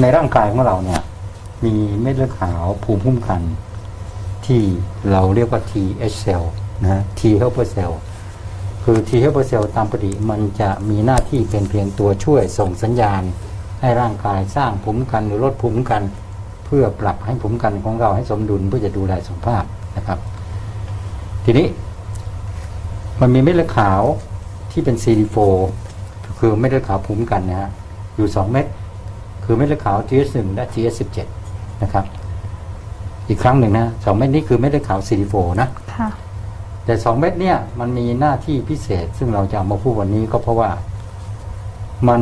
ในร่างกายของเราเนี่ย มีเม็ดเลือดขาวภูมิคุ้มกัน ที่เราเรียกว่า TH cell นะ T helper cell คือ T helper cell ตามปกติมันจะมีหน้าที่เป็นเพียงตัวช่วยส่งสัญญาณ ให้ร่างกายสร้างภูมิคุ้มกันหรือลดภูมิคุ้มกัน เพื่อปรับให้ภูมิคุ้มกันของเราให้สมดุลเพื่อจะดูแลสุขภาพนะครับ ทีนี้ มันมีเม็ดเลือดขาวที่เป็น CD4 คือเม็ดเลือดขาวภูมิคุ้มกันนะฮะอยู่ 2 เม็ด คือเม็ดเลือดขาว TH1 และ TH17 นะครับอีกครั้งหนึ่งนะสองเม็ดนี้คือเม็ดเลือดขาว CD4 นะค่ะแต่สองเม็ดเนี่ยมันมีหน้าที่พิเศษ ซึ่งเราจะเอามาพูดวันนี้ก็เพราะว่ามัน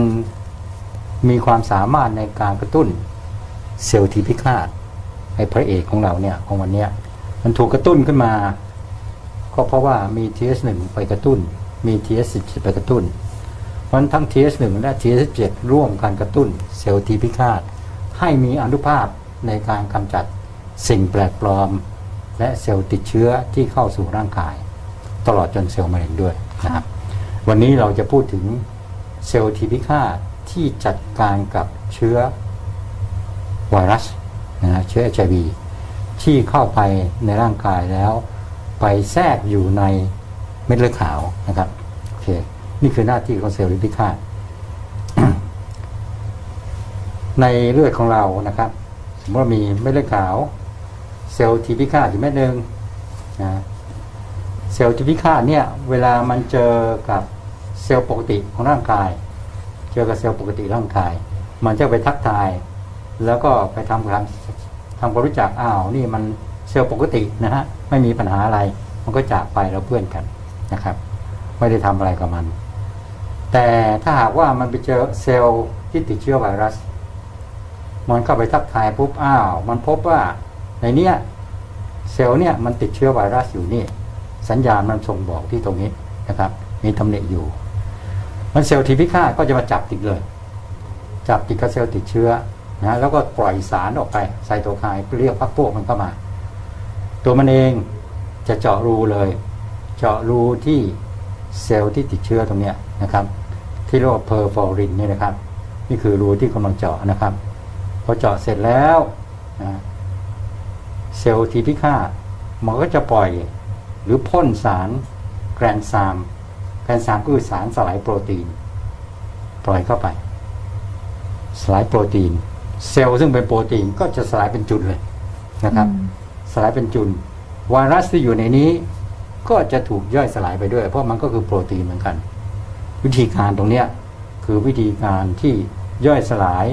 มีความสามารถในการกระตุ้นเซลล์ทีพิฆาตไอ้พระเอกของเราเนี่ยของวันเนี้ยมันถูกกระตุ้นขึ้นมา ก็เพราะว่ามี TS1 ไปกระตุ้น มี TS17 ไปกระตุ้นเพ ราะฉะนั้นทั้ง TS1 และ TS7 ร่วมกันกระตุ้นเซลล์ทีพิฆาต ให้มีอนุภาพในการกำจัดสิ่งแปลกปลอม และเซลล์ติดเชื้อที่เข้าสู่ร่างกาย ตลอดจนเซลล์มะเร็งด้วยนะครับวันนี้เราจะพูดถึงเซลล์ทีพิฆาตที่จัดการกับเชื้อไวรัสนะฮะเชื้อ HIV ที่เข้าไปในร่างกายแล้ว ไปแทรกอยู่ในเม็ดเลือดขาวนะครับโอเค นี่คือหน้าที่ของเซลล์ทีพิฆาตในเลือดของเรานะครับ สมมติว่ามีเม็ดเลือดขาว เซลล์ทีพิฆาตอยู่เม็ดหนึ่งนะเซลล์ทีพิฆาตเนี่ยเวลามันเจอกับเซลล์ปกติของร่างกาย เจอกับเซลล์ปกติร่างกาย มันจะไปทักทาย แล้วก็ไปทำการทำความรู้จักอ้าวนี่มันเซลล์ปกตินะฮะไม่มีปัญหาอะไร มันก็จากไปแล้วเพื่อนกันนะครับ ไม่ได้ทำอะไรกับมัน แต่ถ้าหากว่ามันไปเจอเซลล์ที่ติดเชื้อไวรัส มันเข้าไปทักทายปุ๊บอ้าว มันพบว่าในเนี้ยเซลล์เนี่ยมันติดเชื้อไวรัสอยู่นี่สัญญาณมันส่งบอกที่ตรงนี้นะครับ มีตำหนิอยู่ มันเซลล์ทีพิฆาตก็จะมาจับติดเลย จับติดกับเซลล์ติดเชื้อนะแล้วก็ปล่อยสารออกไปไซโตไคน์เรียกพักพวกมันเข้ามา ตัวมันเองจะเจาะรูเลย เจาะรูที่เซลล์ที่ติดเชื้อตรงเนี้ยนะครับ ที่เรียกว่าเพอร์ฟอรินนี่นะครับ นี่คือรูที่กำลังเจาะนะครับพอเจาะเสร็จแล้วนะเซลล์ทีพิฆาตมันก็จะปล่อยหรือพ่นสารแกรนซามแกรนซามก็คือสารสลายโปรตีน ปล่อยเข้าไป สลายโปรตีน เซลล์ซึ่งเป็นโปรตีนก็จะสลายเป็นจุดเลยนะครับ สลายเป็นจุลไวรัสที่อยู่ในนี้ ก็จะถูกย่อยสลายไปด้วย เพราะมันก็คือโปรตีนเหมือนกัน วิธีการตรงเนี้ยคือวิธีการที่ย่อยสลาย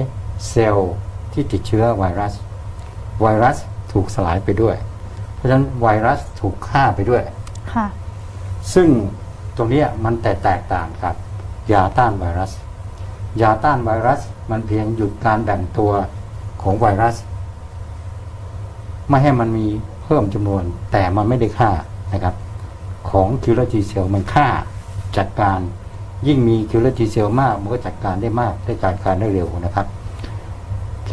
เซลล์ที่ติดเชื้อไวรัส ไวรัสถูกสลายไปด้วย เพราะฉะนั้นไวรัสถูกฆ่าไปด้วยค่ะซึ่งตรงเนี้ยมันแตกแตกต่างกับยาต้านไวรัส ยาต้านไวรัสมันเพียงหยุดการแบ่งตัวของไวรัส ไม่ให้มันมีเพิ่มจำนวน แต่มันไม่ได้ฆ่านะครับ ของคิวเลอร์ทีเซลมันฆ่าจัดการ ยิ่งมีคิวเลอร์ทีเซลมากมันก็จัดการได้มากได้จัดการได้เร็วนะครับโอเค